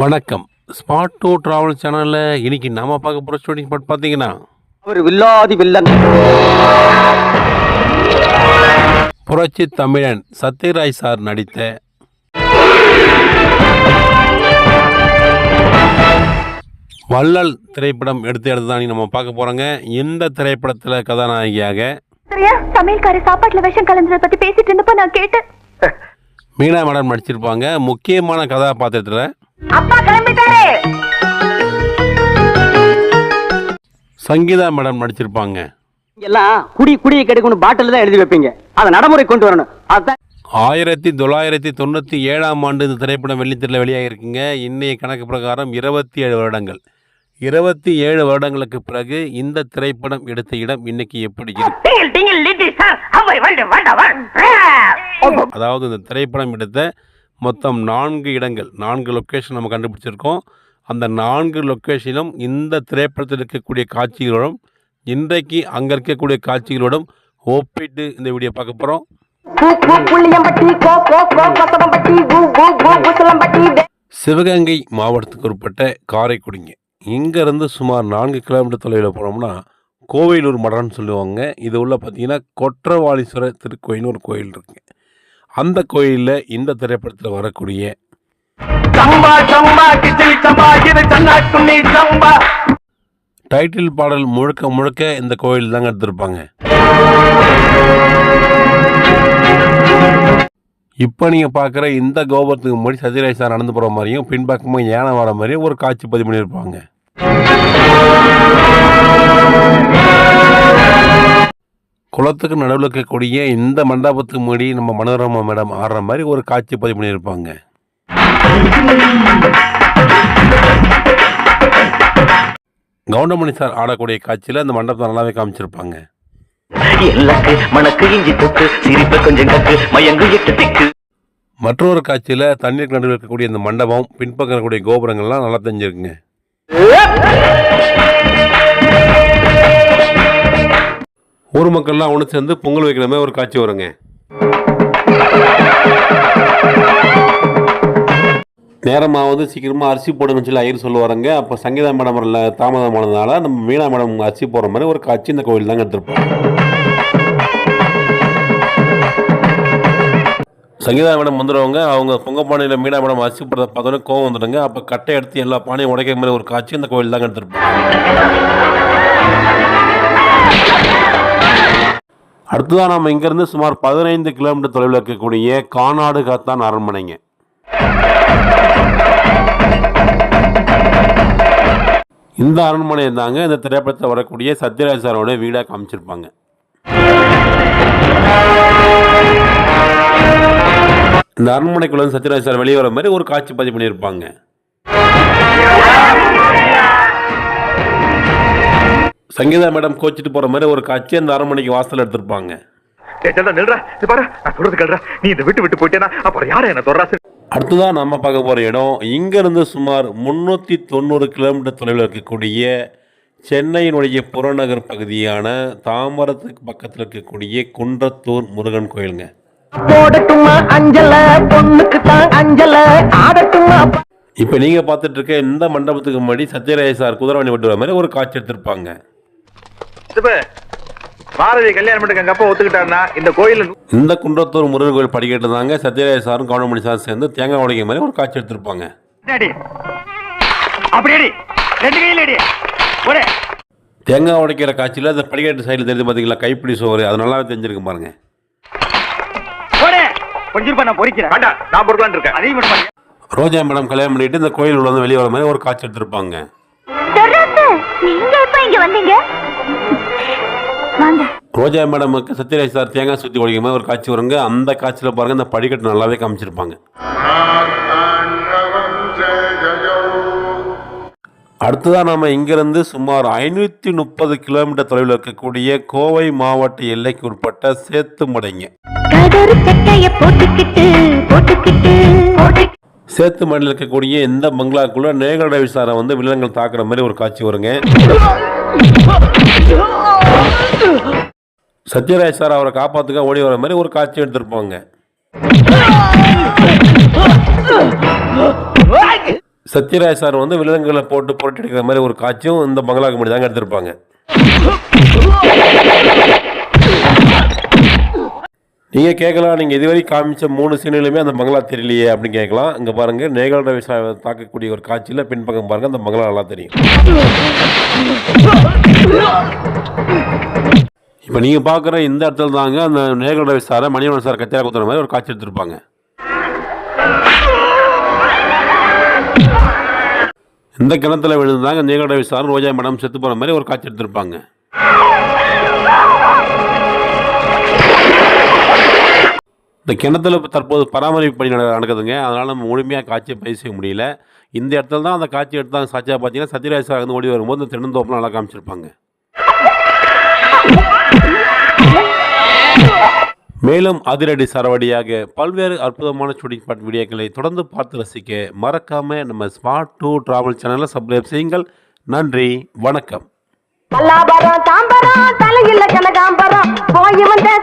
வணக்கம். Spot two travel சேனலில் இன்னைக்கு நாம பார்க்க போகிற ஷூட்டிங் ஸ்பாட் பார்த்தீங்கன்னா ஒரு வில்லாதி வில்லன். புரட்சி தமிழன் சத்யராஜ் சார் நடித்த வள்ளல் திரைப்படம் எடுத்து எடுத்து நம்ம பார்க்க போகிறோங்க இந்த திரைப்படத்தில் கதாநாயகியாக சமையல்கார சாப்பாட்டுல விஷம் கலந்ததை பத்தி பேசிட்டு இருந்தப்ப நான் கேட்டேன். மீனா மேடம் நடிச்சிருப்பாங்க. முக்கியமான கதாபாத்திரத்தில் அப்பா கிளம்பிட்டாரு. சங்கீதா மேடம் நடிச்சிருப்பாங்க. எல்லாம் குடி குடியை கெடுக்கணும் பாட்டில் தான் எழுதி வைப்பீங்க. அதை நடைமுறை கொண்டு வரணும். அதுதான் ஆயிரத்தி தொள்ளாயிரத்தி தொண்ணூற்றி ஏழாம் ஆண்டு இந்த திரைப்படம் வெள்ளித்திரையில் வெளியாகிருக்குங்க இன்னைய கணக்கு பிரகாரம் இருபத்தி ஏழு வருடங்கள். இருபத்தி ஏழு வருடங்களுக்கு பிறகு இந்த திரைப்படம் எடுத்த இடம் இன்னைக்கு எப்படி இருக்கு? அதாவது இந்த திரைப்படம் எடுத்த மொத்தம் நான்கு இடங்கள் நான்கு லொக்கேஷன் நம்ம கண்டுபிடிச்சிருக்கோம். அந்த நான்கு லொக்கேஷனும் இந்த திரைப்படத்தில் இருக்கக்கூடிய காட்சிகளோடும் இன்றைக்கு அங்கே இருக்கக்கூடிய காட்சிகளோடும் ஒப்பிட்டு இந்த வீடியோ பார்க்க போகிறோம் சிவகங்கை மாவட்டத்துக்கு உட்பட்ட காரைக்குடிங்க. இங்கேருந்து சுமார் நான்கு கிலோமீட்டர் தொலைவில் போனோம்னா கோவைலூர் மடம்னு சொல்லுவாங்க. இது உள்ள பார்த்தீங்கன்னா கொற்றவாளீஸ்வரர் திருக்கோயில்னு ஒரு கோயில் இருக்குங்க. அந்த கோயிலில் இந்த திரைப்படத்தில் வரக்கூடிய டைட்டில் பாடல் முழுக்க முழுக்க இந்த கோயில் தாங்க எடுத்திருப்பாங்க. இப்போ நீங்கள் பார்க்குற இந்த கோபுரத்துக்கு முன்னாடி சத்யராஜ் சார் நடந்து போகிற மாதிரியும் பின்பக்கமாக யானை வர மாதிரியும் ஒரு காட்சி பதிவு பண்ணியிருப்பாங்க. குளத்துக்கு நடுவில் இருக்கக்கூடிய இந்த மண்டபத்துக்கு முன்னாடி நம்ம மனோரமா மேடம் ஆடுற மாதிரி ஒரு காட்சி பதிவு பண்ணியிருப்பாங்க. கவுண்டமணி சார் ஆடக்கூடிய காட்சியில் அந்த மண்டபத்தை நல்லாவே காமிச்சிருப்பாங்க. மற்றொரு காட்சியில் தண்ணீர் நடுவில் இருக்கக்கூடிய இந்த மண்டபம் பின்பக்கம் இருக்கக்கூடிய கோபுரங்கள்லாம் நல்லா தெரிஞ்சிருக்குங்க. ஊர் மக்கள்லாம் ஒன்று சேர்ந்து பொங்கல் வைக்கிற மாதிரி ஒரு காட்சி வருங்க. நேரமாக வந்து சீக்கிரமாக அரிசி போடுங்கன்னு சொல்லி ஐயர் சொல்லுவாருங்க. அப்போ சங்கீதா மேடம் தாமதம் தாமதமானதுனால நம்ம மீனா மேடம் அரிசி போடுற மாதிரி ஒரு காட்சி இந்த கோவில் தாங்க எடுத்திருப்போம். சங்கீதா மேடம் வந்துடுவாங்க அவங்க பொங்க பானையில் மீனா மேடம் அரிசி போடுறத பார்த்தோன்னே கோவம் வந்துடுங்க. அப்போ கட்டை எடுத்து எல்லா பானையும் உடைக்கிற மாதிரி ஒரு காட்சி இந்த கோவில் தாங்க எடுத்திருப்போம். அடுத்ததான் நம்ம இங்கேருந்து சுமார் பதினைந்து கிலோமீட்டர் தொலைவில் இருக்கக்கூடிய கானாடு காத்தான் அரண்மனைங்க. இந்த அரண்மனை தாங்க இந்த திரைப்படத்தில் வரக்கூடிய சத்யராஜ் சாரோட வீடாக காமிச்சிருப்பாங்க. இந்த அரண்மனைக்குள்ள சத்யராஜ் சார் வெளியே வர மாதிரி ஒரு காட்சி பதிவு பண்ணியிருப்பாங்க சங்கீதா மேடம் கோச்சிட்டு போற மாதிரி ஒரு காட்சி அந்த அரண்மனைக்கு வாசல் எடுத்திருப்பாங்க. நில்றா. இது பாரு நான் சொல்றது கேள்றா நீ இந்த விட்டு விட்டு போயிட்டேனா? அப்புறம் யாரும் என்ன தொடரா அடுத்ததான் நம்ம பார்க்க போகிற இடம். இங்கேருந்து சுமார் முந்நூற்றி தொண்ணூறு கிலோமீட்டர் தொலைவில் இருக்கக்கூடிய சென்னையினுடைய புறநகர் பகுதியான தாம்பரத்துக்கு பக்கத்தில் இருக்கக்கூடிய குன்றத்தூர் முருகன் கோயிலுங்க. போடட்டுமா அஞ்சல? பொண்ணுக்கு தான் அஞ்சல. ஆடட்டுமா? இப்போ நீங்கள் பார்த்துட்டு இருக்க இந்த மண்டபத்துக்கு முன்னாடி சத்யராஜ் சார் குதிரவாணி விட்டு வர மாதிரி ஒரு காட்சி எடுத்திருப்பாங்க. பாரதி கல்யாணம் பண்ணிட்டு எங்க அப்பா ஒத்துக்கிட்டாருன்னா இந்த கோயில் இந்த குன்றத்தூர் முருகன் கோயில் படிக்கட்டு தாங்க சத்யராஜ் சாரும் கவுண்டமணி சாரும் சேர்ந்து தேங்காய் உடைக்கிற மாதிரி ஒரு காட்சி எடுத்திருப்பாங்க. அடி அப்படி அடி ரெண்டு கையில் அடி ஒரே. தேங்காய் உடைக்கிற காட்சியில் அந்த படிக்கட்டு சைடில் தெரிஞ்சு பார்த்தீங்களா கைப்பிடி சோறு. அது நல்லாவே தெரிஞ்சிருக்கு பாருங்க. இருப்பா நான் பொறிக்கிறேன். வேண்டாம் நான் பொறுக்கலான்னு இருக்கேன். மாட்டேன் ரோஜா மேடம் கல்யாணம் பண்ணிட்டு இந்த கோயில் உள்ள வந்து வெளியே வர மாதிரி ஒரு காட்சி எடுத்திருப்பாங்க. நீங்க எப்ப இங்க வந்தீங்க? வாங்க ரோஜா மேடமுக்கு சத்யராஜ் சார் தேங்காய் சுற்றி மாதிரி ஒரு காட்சி வருங்க. அந்த காட்சியில் பாருங்க இந்த படிக்கட்டு நல்லாவே காமிச்சிருப்பாங்க. அடுத்ததாக நாம இங்கிருந்து சுமார் ஐநூற்றி முப்பது கிலோமீட்டர் தொலைவில் இருக்கக்கூடிய கோவை மாவட்ட எல்லைக்கு உட்பட்ட போட்டுக்கிட்டு போட்டுக்கிட்டு போட்டு சேத்துமடையில் இருக்கக்கூடிய இந்த பங்களாக்குள்ள நேகல் ரவி சாரை வந்து வில்லங்கள் தாக்குற மாதிரி ஒரு காட்சி வருங்க. சத்யராஜ் சார் அவரை காப்பாத்துக்க ஓடி வர மாதிரி ஒரு காட்சி எடுத்திருப்பாங்க. சத்யராஜ் சார் வந்து விலங்குகளை போட்டு புரட்டி எடுக்கிற மாதிரி ஒரு காட்சியும் இந்த பங்களாக்கு முன்னாடி தாங்க எடுத்திருப்பாங்க. நீங்கள் கேட்கலாம் நீங்கள் இதுவரை காமிச்ச மூணு சீனிலுமே அந்த மங்களா தெரியலையே அப்படின்னு கேட்கலாம். இங்கே பாருங்கள் நேகல் ரவி தாக்கக்கூடிய ஒரு காட்சியில் பின்பக்கம் பாருங்கள் அந்த மங்களா நல்லா தெரியும். இப்போ நீங்கள் பார்க்குற இந்த இடத்துல தாங்க அந்த நேகல் ரவி சாரை மணிவன் சார் கத்தியாக குத்துற மாதிரி ஒரு காட்சி எடுத்திருப்பாங்க. இந்த கிணத்துல விழுந்தாங்க நேகல் ரவி சார் ரோஜா மேடம் செத்து போகிற மாதிரி ஒரு காட்சி எடுத்திருப்பாங்க. இந்த கிணத்துல தற்போது பராமரிப்பு பணி நட- நடக்குதுங்க. அதனால் நம்ம முழுமையாக காட்சியை பதிவு செய்ய முடியல. இந்த இடத்துல தான் அந்த காட்சி எடுத்தாங்க சாட்சியாக பார்த்தீங்கன்னா சத்யராஜ் சார் வந்து ஓடி வரும்போது இந்த தென்னந்தோப்பில் நல்லா காமிச்சிருப்பாங்க. மேலும் அதிரடி சரவடியாக பல்வேறு அற்புதமான ஷூட்டிங் பாட் வீடியோக்களை தொடர்ந்து பார்த்து ரசிக்க மறக்காம நம்ம ஸ்மார்ட் டூ டிராவல் சேனலை சப்ஸ்கிரைப் செய்யுங்கள். நன்றி வணக்கம். தாம்பரம் தலையில் கனகாம்பரம் போய் வந்த